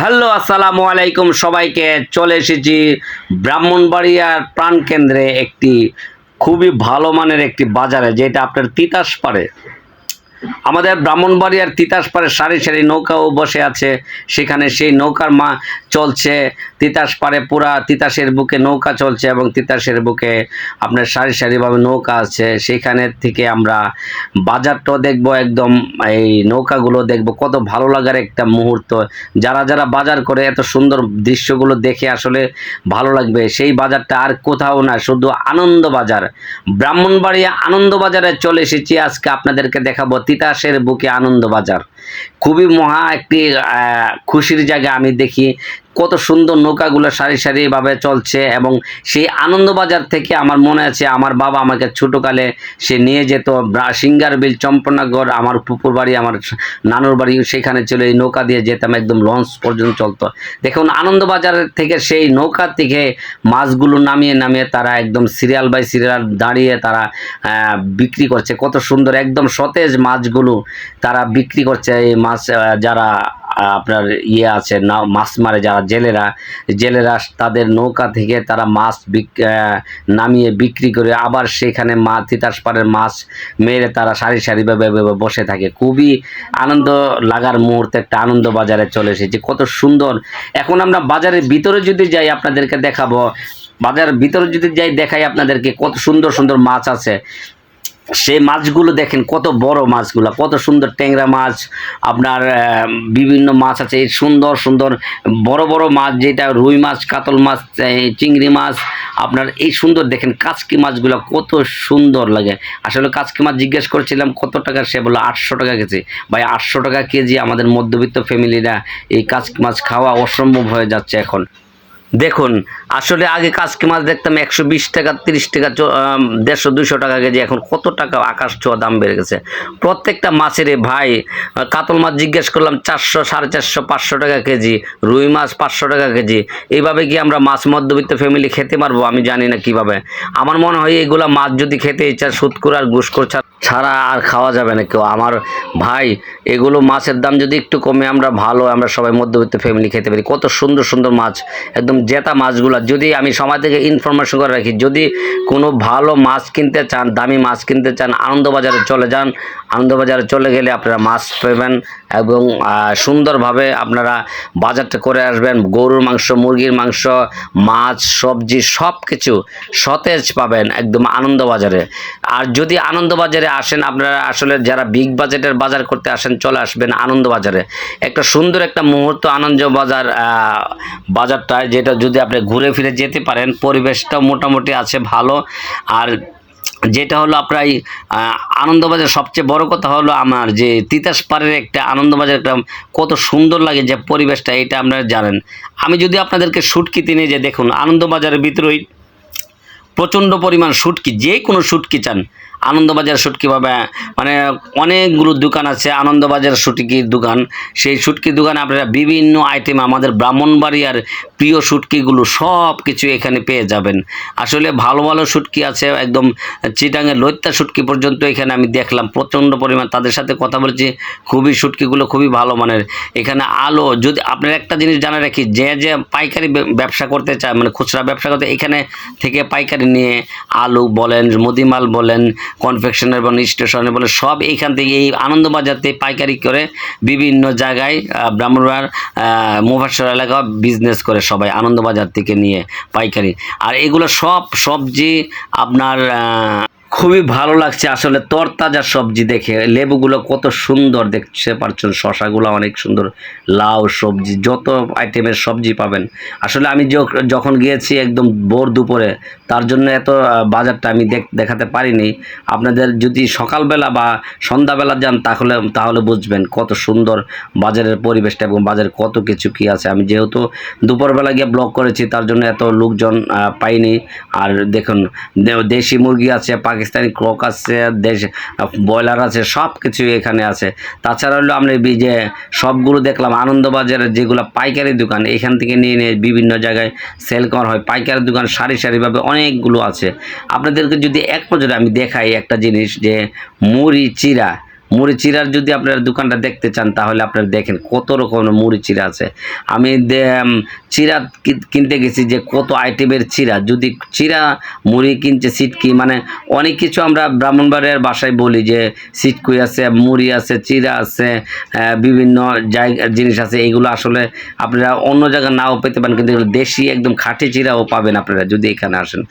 Hello, আসসালামু আলাইকুম সবাইকে। চলে এসেছি ব্রাহ্মণবাড়িয়ার প্রাণকেন্দ্রে একটি খুবই ভালো মানের একটি বাজারে, যেটা আপনার তিতাস পারে আমাদের ব্রাহ্মণবাড়িয়ার তিতাস পারে সারি সারি নৌকাও বসে আছে। সেখানে সেই নৌকার মা চলছে। তিতাস পারে পুরা তিতাসের বুকে নৌকা চলছে এবং তিতাসের বুকে আপনার সারি সারিভাবে নৌকা আছে। সেখানে থেকে আমরা বাজারটাও দেখব একদম, এই নৌকাগুলো দেখব। কত ভালো লাগার একটা মুহূর্ত। যারা যারা বাজার করে এত সুন্দর দৃশ্যগুলো দেখে আসলে ভালো লাগবে। সেই বাজারটা আর কোথাও না, শুধু আনন্দ বাজার ব্রাহ্মণবাড়িয়া আনন্দ বাজারে চলে এসেছি। আজকে আপনাদেরকে দেখাবো তিতাসের বুকে আনন্দ বাজার খুবই মহা একটি খুশির জায়গা আমি দেখি। কত সুন্দর নৌকাগুলো সারি সারিভাবে চলছে এবং সেই আনন্দবাজার থেকে আমার মনে আছে আমার বাবা আমাকে ছোটোকালে সে নিয়ে যেত। ব্রা- সিঙ্গার বিল চম্পনাগড় আমার পুকুর বাড়ি, আমার নানুর বাড়ি সেখানে চলে এই নৌকা দিয়ে যেতাম, একদম লঞ্চ পর্যন্ত চলতো। দেখুন, আনন্দবাজার থেকে সেই নৌকা থেকে মাছগুলো নামিয়ে নামিয়ে তারা একদম সিরিয়াল বাই সিরিয়াল দাঁড়িয়ে তারা বিক্রি করছে। কত সুন্দর, একদম সতেজ মাছগুলো তারা বিক্রি করছে। মাছ যারা আপনার ইয়ে আছে, না মাছ মারে যারা জেলেরা জেলেরা তাদের নৌকা থেকে তারা মাছ নামিয়ে বিক্রি করে আবার সেখানে মা তিতাস পাড়ের মাছ মেরে তারা সারি সারিভাবে বসে থাকে। খুবই আনন্দ লাগার মুহূর্তে, একটা আনন্দ বাজারে চলে এসেছে। কত সুন্দর। এখন আমরা বাজারের ভিতরে যদি যাই, আপনাদেরকে দেখাবো। বাজার ভিতরে যদি যাই, দেখাই আপনাদেরকে কত সুন্দর সুন্দর মাছ আছে। সেই মাছগুলো দেখেন, কত বড় মাছগুলো, কত সুন্দর ট্যাংরা মাছ, আপনার বিভিন্ন মাছ আছে, এই সুন্দর সুন্দর, বড় বড় মাছ যেটা রুই মাছ, কাতল মাছ চিংড়ি মাছ, আপনার এই সুন্দর দেখেন কাচকি মাছগুলো কত সুন্দর লাগে। আসলে কাচকি মাছ জিজ্ঞেস করছিলাম, কত টাকা? সে বলল, আটশো টাকা কেজি। ভাই, আটশো টাকা কেজি আমাদের মধ্যবিত্ত ফ্যামিলিরা এই কাচকি মাছ খাওয়া অসম্ভব হয়ে যাচ্ছে এখন। দেখুন, আসলে আগে কাজকে মাছ দেখতাম একশো বিশ টাকা, তিরিশ টাকা দেড়শো দুশো টাকা কেজি, এখন কত টাকা আকাশ ছোঁয়া দাম বেড়ে গেছে। প্রত্যেকটা মাছের ভাই কাতল মাছ জিজ্ঞেস করলাম চারশো, সাড়ে চারশো, পাঁচশো টাকা কেজি, রুই মাছ পাঁচশো টাকা কেজি, এইভাবে কি আমরা মাছ মধ্যবিত্ত ফ্যামিলি খেতে পারব? আমি জানি না কীভাবে। আমার মনে হয় এগুলা মাছ যদি খেতে ইচ্ছা সুৎকুর আর ছা- ছাড়া আর খাওয়া যাবে না কেউ। আমার ভাই, এগুলো মাছের দাম যদি একটু কমে আমরা ভালো, আমরা সবাই মধ্যবিত্ত ফ্যামিলি খেতে পারি। কত সুন্দর সুন্দর মাছ, একদম জেতা মাছগুলো যদি আমি সময় থেকে ইনফরমেশন করে রাখি, যদি কোনো ভালো মাছ কিনতে চান, দামি মাছ কিনতে চান, আনন্দবাজারে চলে যান, আনন্দবাজারে চলে গেলে আপনারা মাছ পাবেন এবং সুন্দরভাবে আপনারা বাজারটা করে আসবেন, গরুর মাংস, মুরগির মাংস, মাছ, সবজি সব কিছু সতেজ পাবেন একদম আনন্দবাজারে। আর যদি আনন্দবাজারে আসেন, আপনারা আসলে যারা বিগ বাজেটের বাজার করতে আসেন, চলে আসবেন আনন্দবাজারে। একটা সুন্দর একটা মুহূর্ত আনন্দ বাজার বাজারটায় যেটা যদি আপনি ঘুরে ফিরে যেতে পারেন, পরিবেশটাও মোটামুটি আছে ভালো। আর যেটা হলো আপনার আনন্দবাজার, সবচেয়ে বড় কথা হলো আমার যে তিতাস পাড়ের একটা আনন্দবাজার, একটা কত সুন্দর লাগে যে পরিবেশটা, এটা আপনারা জানেন। আমি যদি আপনাদেরকে শুটকিতে নিয়ে যে দেখুন, আনন্দবাজারের ভিতরেই প্রচণ্ড পরিমাণ শুটকি, যে কোনো শুটকি চান আনন্দবাজার শুটকি পাবে। মানে অনেকগুলো দোকান আছে, আনন্দবাজার শুটকির দোকান। সেই শুটকির দোকানে আপনারা বিভিন্ন আইটেম আমাদের ব্রাহ্মণবাড়িয়ার প্রিয় শুটকিগুলো সব কিছু এখানে পেয়ে যাবেন। আসলে ভালো ভালো শুটকি আছে, একদম চিটাঙের লইত্যা শুটকি পর্যন্ত এখানে আমি দেখলাম। প্রচণ্ড পরিমাণ, তাদের সাথে কথা বলছি, খুবই শুটকিগুলো খুবই ভালো মানের। এখানে আলো, যদি আপনার একটা জিনিস জানা রাখি, যে যে পাইকারি ব্যবসা করতে চায় মানে খুচরা ব্যবসা করতে, এখানে থেকে পাইকারি নিয়ে আলু বলেন মুদিমাল বলেন কনফেকশনের বলেন স্টেশনে বলে সব এইখান থেকে এই আনন্দবাজারতে পাইকারি করে বিভিন্ন জায়গায় ব্রাহ্মণবাড় মুভাসর এলাকা বিজনেস করে সবাই আনন্দবাজার থেকে নিয়ে পাইকারি। আর এগুলো সব, সবজি আপনার খুবই ভালো লাগছে আসলে তরতাজা সবজি দেখে। লেবুগুলো কত সুন্দর দেখতে পারছেন শশাগুলো অনেক সুন্দর, লাউ সবজি, যত আইটেমের সবজি পাবেন। আসলে আমি যখ- যখন গিয়েছি একদম ভোর দুপুরে, তার জন্য এত বাজারটা আমি দেখ- দেখাতে পারিনি। আপনাদের যদি সকালবেলা বা সন্ধ্যাবেলা যান, তাহলে তাহলে বুঝবেন কত সুন্দর বাজারের পরিবেশটা এবং বাজারে কত কিছু কি আছে। আমি যেহেতু দুপুরবেলা গিয়ে ব্লগ করেছি, তার জন্য এত লোকজন পাইনি। আর দেখুন দেশি মুরগি আছে পাকিস্তানি ক্রক আছে, দেশ, ব্রয়লার আছে সব কিছুই এখানে আছে। তাছাড়া হলো আমরা যে সবগুলো দেখলাম, আনন্দবাজারের যেগুলো পাইকারি দোকান, এখান থেকে নিয়ে নিয়ে বিভিন্ন জায়গায় সেল করা হয়। পাইকারি দোকান সারি সারিভাবে অনেকগুলো আছে। আপনাদেরকে যদি এক নজরে আমি দেখাই একটা জিনিস যে মুড়ি চিরা মুড়ি চিরার যদি আপনারা দোকানটা দেখতে চান, তাহলে আপনারা দেখেন কত রকমের মুড়ি চিরা আছে। আমি চিরা কিনতে গেছি যে কত আইটেমের চিরা। যদি চিরা, মুড়ি কিনছে সিটকি মানে অনেক কিছু আমরা ব্রাহ্মণবাড়িয়ার বাসায় বলি যে সিটকুই আছে, মুড়ি আছে, চিরা আছে বিভিন্ন জায়গা জিনিস আছে। এইগুলো আসলে আপনারা অন্য জায়গায় নাও পেতে পারেন, কিন্তু এগুলো দেশি একদম খাঁটি চিরাও পাবেন আপনারা যদি এখানে আসেন।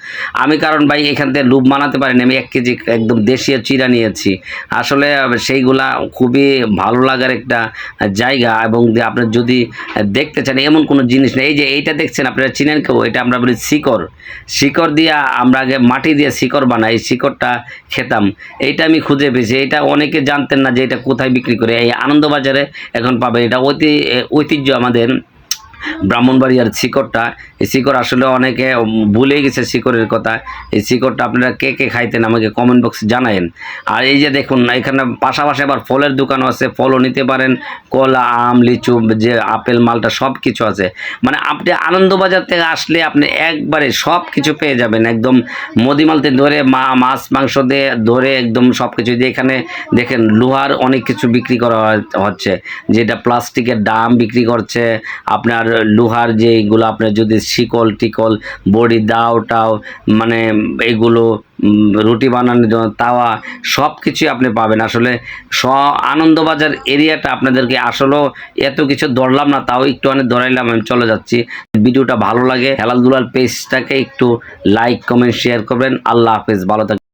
আমি কারণ ভাই এখান থেকে লুপ মানাতে পারিনি, আমি এক কেজি একদম দেশীয় চিরা নিয়েছি। আসলে সেইগুলা খুবই ভালো লাগার একটা জায়গা এবং আপনার যদি দেখতে চান, এমন কোনো জিনিস নেই। এই যে এইটা দেখছেন আপনারা চিনেন কেউ? এটা আমরা বলি শিকড়। শিকড় দিয়া আমরা আগে মাটি দিয়ে শিকড় বানাই শিকড়টা খেতাম। এইটা আমি খুঁজে পেয়েছি। এটা অনেকে জানতেন না যে এটা কোথায় বিক্রি করে। এই আনন্দবাজারে এখন পাবে এটা ঐতি ঐতিহ্য আমাদের। ব্রাহ্মণবাড়িয়ার শিকড়টা, এই শিকড় আসলে অনেকে ভুলে গেছে শিকড়ের কথা। এই শিকড়টা আপনারা কে কে খাইতেন আমাকে কমেন্ট বক্সে জানায়েন। আর এই যে দেখুন, না, এখানে পাশাপাশি আবার ফলের দোকানও আছে, ফলও নিতে পারেন, কলা, আম, লিচু, যে আপেল, মালটা সব কিছু আছে। মানে আপনি আনন্দবাজার থেকে আসলে আপনি একবারে সব কিছু পেয়ে যাবেন, একদম মদিমালতে ধরে মা, মাছ, মাংস দিয়ে ধরে একদম সব কিছু দিয়ে এখানে দেখেন, লোহার অনেক কিছু বিক্রি করা হচ্ছে। যেটা প্লাস্টিকের ডাম বিক্রি করছে, আপনার লোহার যে এইগুলো আপনার যদি শিকল টিকল, বড়ি দাও টাও মানে এগুলো রুটি বানানোর জন্য তাওয়া সব কিছুই আপনি পাবেন। আসলে স আনন্দবাজার এরিয়াটা আপনাদেরকে আসলেও এত কিছু ধরলাম না, তাও একটু অনেক ধরাইলাম, আমি চলে যাচ্ছি। ভিডিওটা ভালো লাগে, হেলাল দুলাল পেজটাকে একটু লাইক কমেন্ট শেয়ার করবেন। আল্লাহ হাফেজ, ভালো থাকবেন।